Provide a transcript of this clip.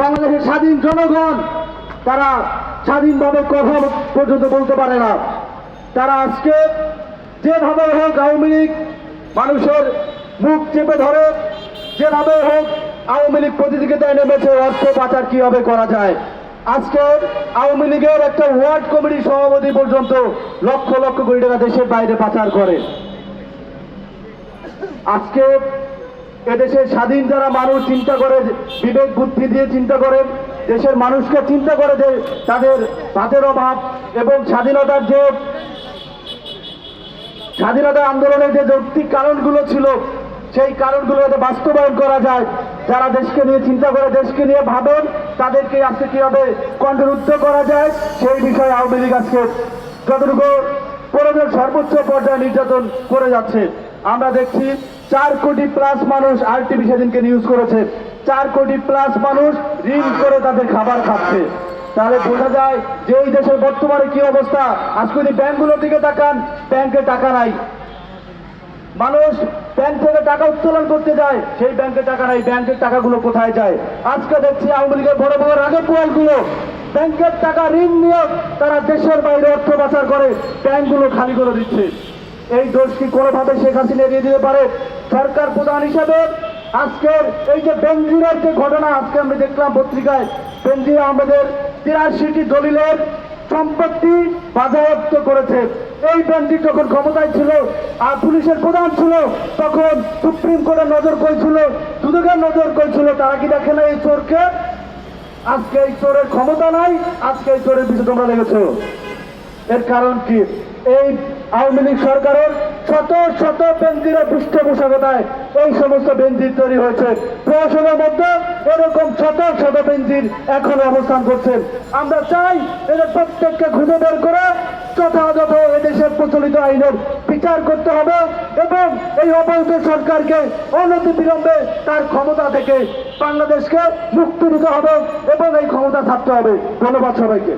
বাংলাদেশের স্বাধীন জনগণ, তারা স্বাধীনভাবে কথা পর্যন্ত বলতে পারে না। তারা আজকে যেভাবে হোক আওয়ামী লীগ মানুষের মুখ চেপে ধরে, যেভাবে হোক আওয়ামী লীগ প্রতিযোগিতায় নেমেছে, অর্থ পাচার কীভাবে করা যায়? আজকে আওয়ামী লীগের একটা ওয়ার্ড কমিটির সভাপতি পর্যন্ত লক্ষ লক্ষ কোটি টাকা দেশের বাইরে পাচার করে। আজকে এদেশের স্বাধীন যারা মানুষ চিন্তা করে, বিবেক বুদ্ধি দিয়ে চিন্তা করে, দেশের মানুষকে চিন্তা করে যে তাদের ভাতের অভাব এবং স্বাধীনতার যে স্বাধীনতা আন্দোলনের যে যৌক্তিক কারণগুলো ছিল, সেই কারণগুলো যাতে বাস্তবায়ন করা যায়, যারা দেশকে নিয়ে চিন্তা করে, দেশকে নিয়ে ভাবেন, তাদেরকে আজকে কীভাবে কণ্ঠরুদ্ধ করা যায়, সেই বিষয়ে আওয়ামী লীগ আজকে যতটুকু প্রয়োজন সর্বোচ্চ পর্যায়ে নির্যাতন করে যাচ্ছে। আমরা দেখছি চার কোটি প্লাস মানুষ আরটিভি সেদিনকে নিউজ করেছে। চার কোটি প্লাস মানুষ ঋণ করে তাদের খাবার খাচ্ছে। তাহলে বোঝা যায় যে এই দেশের বর্তমানে কি অবস্থা। আজকে যদি ব্যাংকগুলোর দিকে তাকান, ব্যাংকে টাকা নাই। মানুষ ব্যাংক থেকে টাকা উত্তোলন করতে যায়, সেই ব্যাংকে টাকা নাই। ব্যাংকের টাকাগুলো কোথায় যায়? আজকে দেখছি আওয়ামী লীগের বড় বড় রাজা গুলো ব্যাংকের টাকা ঋণ নিয়ে তারা দেশের বাইরে অর্থ পাচার করে, ব্যাংকগুলো খালি করে দিচ্ছে। এই দোষ কি কোনোভাবে শেখ হাসিনা এড়িয়ে দিতে পারে। সরকার প্রধান হিসাবে আজকের এই যে বেঞ্জিরের যে ঘটনা, আজকে আমরা দেখলাম পত্রিকায় বেঞ্জির আমাদের তিরাশিটি দলিলের সম্পত্তি বাজেয়াপ্ত করেছে। এই বেঞ্জির যখন ক্ষমতায় ছিল আর পুলিশের প্রধান ছিল, তখন সুপ্রিম কোর্টে নজর করেছিল, দুদকের নজর করেছিল, তারা কি দেখে না এই চোরকে? আজকে এই চোরের ক্ষমতা নাই, আজকে এই চোরের পিছনে তোমরা লেগেছো এর কারণ কি? এই আওয়ামী লীগ সরকারের শত শত বেঞ্জিরের পৃষ্ঠপোষকতায় এই সমস্ত বেঞ্জির তৈরি হয়েছে। প্রশাসনের মধ্যে এরকম শত শত বেঞ্জির এখন অবস্থান করছেন আমরা চাই এদের প্রত্যেককে খুঁজে বের করে যথাযথ এদেশের প্রচলিত আইনের বিচার করতে হবে এবং এই অবৈধ সরকারকে অনতি বিলম্বে তার ক্ষমতা থেকে বাংলাদেশকে মুক্তি দিতে হবে এবং এই ক্ষমতা থাকতে হবে। ধন্যবাদ সবাইকে।